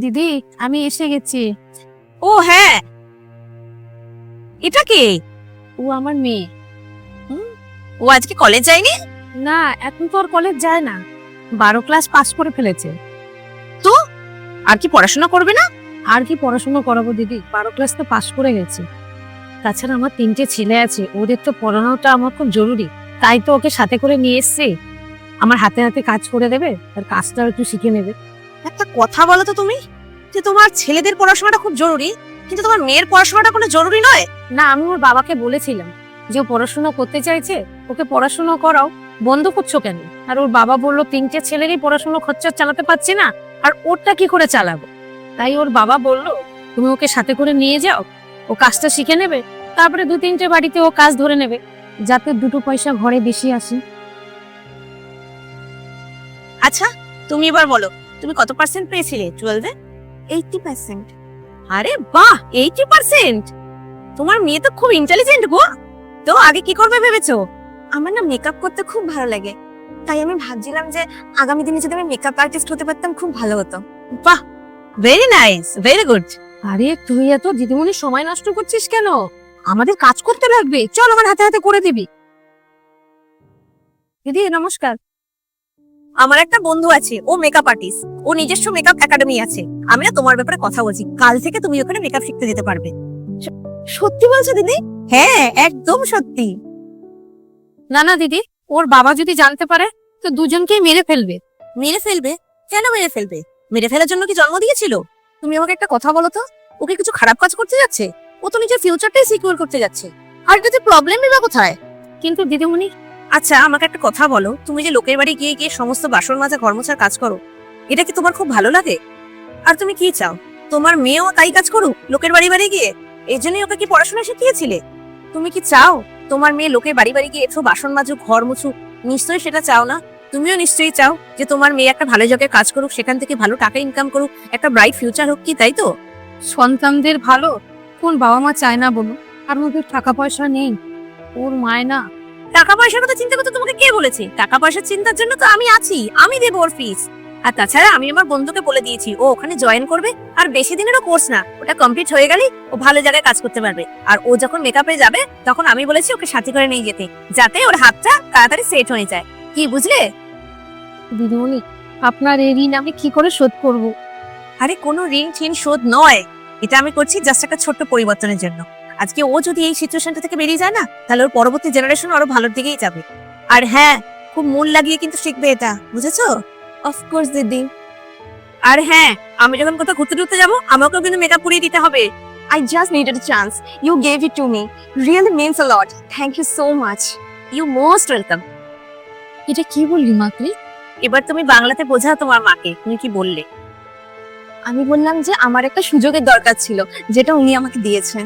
দিদি আমি এসে গেছি। ও হ্যাঁ। এটা কে? ও আমার মেয়ে। ও আজকে কলেজ যায়নি? না এখন তো ওর কলেজ যায় না। বারো ক্লাস পাস করে ফেলেছে। তো? আর কি পড়াশোনা করবে না? আর কি পড়াশোনা করাবো দিদি? বারো ক্লাস তো পাস করে গেছে। তাছাড়া আমার তিনটে ছেলে আছে। ওদের তো পড়ানোটা আমার খুব জরুরি। তাই তো ওকে সাথে করে নিয়ে এসছি। আমার হাতে হাতে কাজ করে দেবে। আর কাজটাও একটু শিখে নেবে। একটা কথা বলো তো তুমি যে তোমার ছেলেদের পড়াশোনাটা খুব জরুরি কিন্তু তোমার মেয়ের পড়াশোনাটা কোনো জরুরি নয়? না আমি ওর বাবাকে বলেছিলাম যে ও পড়াশোনা করতে চাইছে ওকে পড়াশোনা করাও বন্ধ করছ কেন? আর ওর বাবা বলল তিনটে ছেলেরই পড়াশোনা খরচা চালাতে পারছি না আর ওরটা কি করে চালাবো? তাই ওর বাবা বলল তুমি ওকে সাথে করে নিয়ে যাও ও কাজটা শিখে নেবে তারপরে দু তিনটে বাড়িতে ও কাজ ধরে নেবে যাতে দুটো পয়সা ঘরে বেশি আসে। আচ্ছা তুমি এবার বলো তুমি কত পার্সেন্ট পেয়েছিলে? টুয়েলভে এইটটি পার্সেন্ট আরে বাহ! এইটি পার্সেন্ট তোমার মেয়ে তো খুব ইন্টেলিজেন্ট গো। তো আগে কি করবে ভেবেছো? আমার না মেকআপ করতে খুব ভালো লাগে। তাই আমি ভাবছিলাম যে আগামী দিনে যদি আমি মেকআপ আর্টিস্ট হতে পারতাম খুব ভালো হতো। বাহ! ভেরি নাইস ভেরি গুড আরে তুই এত দিদিমণির সময় নষ্ট করছিস কেন? আমাদের কাজ করতে লাগবে। চল আমার হাতে হাতে করে দিবি। দিদি নমস্কার। আমার একটা বন্ধু আছে ও মেকআপ আর্টিস্ট ও নিজস্ব মেকআপ একাডেমি আছে। আমি না তোমার ব্যাপারে কথা বলছি কাল থেকে তুমি ওখানে মেকআপ শিখতে যেতে পারবে। সত্যি বলছো দিদি? হ্যাঁ একদম সত্যি। না না দিদি ওর বাবা যদি জানতে পারে তো দুজনকেই মেরে ফেলবে। মেরে ফেলবে? কেন মেরে ফেলবে? মেরে ফেলার জন্য কি জন্ম দিয়েছিল? তুমি আমাকে একটা কথা বলো তো ওকে কিছু খারাপ কাজ করতে যাচ্ছে? ও তো নিজের ফিউচারটাই সিকিউর করতে যাচ্ছে। আর এটাতে প্রবলেমই বা কোথায়? কিন্তু দিদিমণি আচ্ছা আমাকে একটা কথা বলো। তুমি যে লোকের বাড়ি গিয়ে গিয়ে সমস্ত বাসন মাজা, ঘর মোছার কাজ করো, এটা কি তোমার খুব ভালো লাগে? আর তুমি কি চাও? তোমার মেয়েও তাই কাজ করুক, লোকের বাড়ি বাড়ি গিয়ে? এই জন্যই ওকে কি পড়াশোনা শিখিয়েছিলে? তুমি কি চাও? তোমার মেয়ে লোকের বাড়ি বাড়ি গিয়ে এসো, বাসন মাজুক, ঘর মুছুক। নিশ্চয়ই সেটা চাও না? তুমিও নিশ্চয়ই চাও যে তোমার মেয়ে একটা ভালো জায়গায় কাজ করুক, সেখান থেকে ভালো টাকা ইনকাম করুক, একটা ব্রাইট ফিউচার হোক কি, তাই তো? সন্তানদের ভালো? কোন বাবা মা চায় না বলো আর ওদের টাকা পয়সা নেই। ওর মায় না টাকা পয়সার কথা চিন্তা করতে তোমাকে কে বলেছে? টাকা পয়সার চিন্তার জন্য তো আমি আছি। আমি দেবো ওর ফিস আর তাছাড়া আমি আমার বন্ধুকে বলে দিয়েছি ও ওখানে জয়েন করবে। আর বেশি দিনেরও কোর্স না। ওটা কমপ্লিট হয়ে গেলেই ও ভালো জায়গায় কাজ করতে পারবে। আর ও যখন মেকআপে যাবে তখন আমি বলেছি ওকে সাথে করে নিয়ে যেতে যাতে ওর হাতটা তাড়াতাড়ি সেট হয়ে যায়। কি বুঝলে? দিদিমণি আপনার এই ঋণ আমি কি করে শোধ করব? আরে কোনো ঋণ ঠিন শোধ নয়। এটা আমি করছি জাস্ট একটা ছোট্ট পরিবর্তনের জন্য। আজকে ও যদি এই সিচুয়েশনটা থেকে বেরিয়ে যায় না তাহলে ওর পরবর্তী জেনারেশন আরও ভালোর দিকেই যাবে। আর হ্যাঁ খুব মন লাগিয়ে কিন্তু শিখবে এটা বুঝেছ? অফকোর্স দিদি। আর হ্যাঁ আমি যখন কোথাও ঘুরতে টুরতে যাব আমাকেও কিন্তু মেকআপ করিয়ে দিতে হবে। I just needed a chance you gave it to me really means a lot thank you so much you most welcome এটা কি বললি মা তুই? এবার তুমি বাংলাতে বোঝাও তোমার মাকে তুমি কি বললে? আমি বললাম যে আমার একটা সুযোগের দরকার ছিল যেটা উনি আমাকে দিয়েছেন।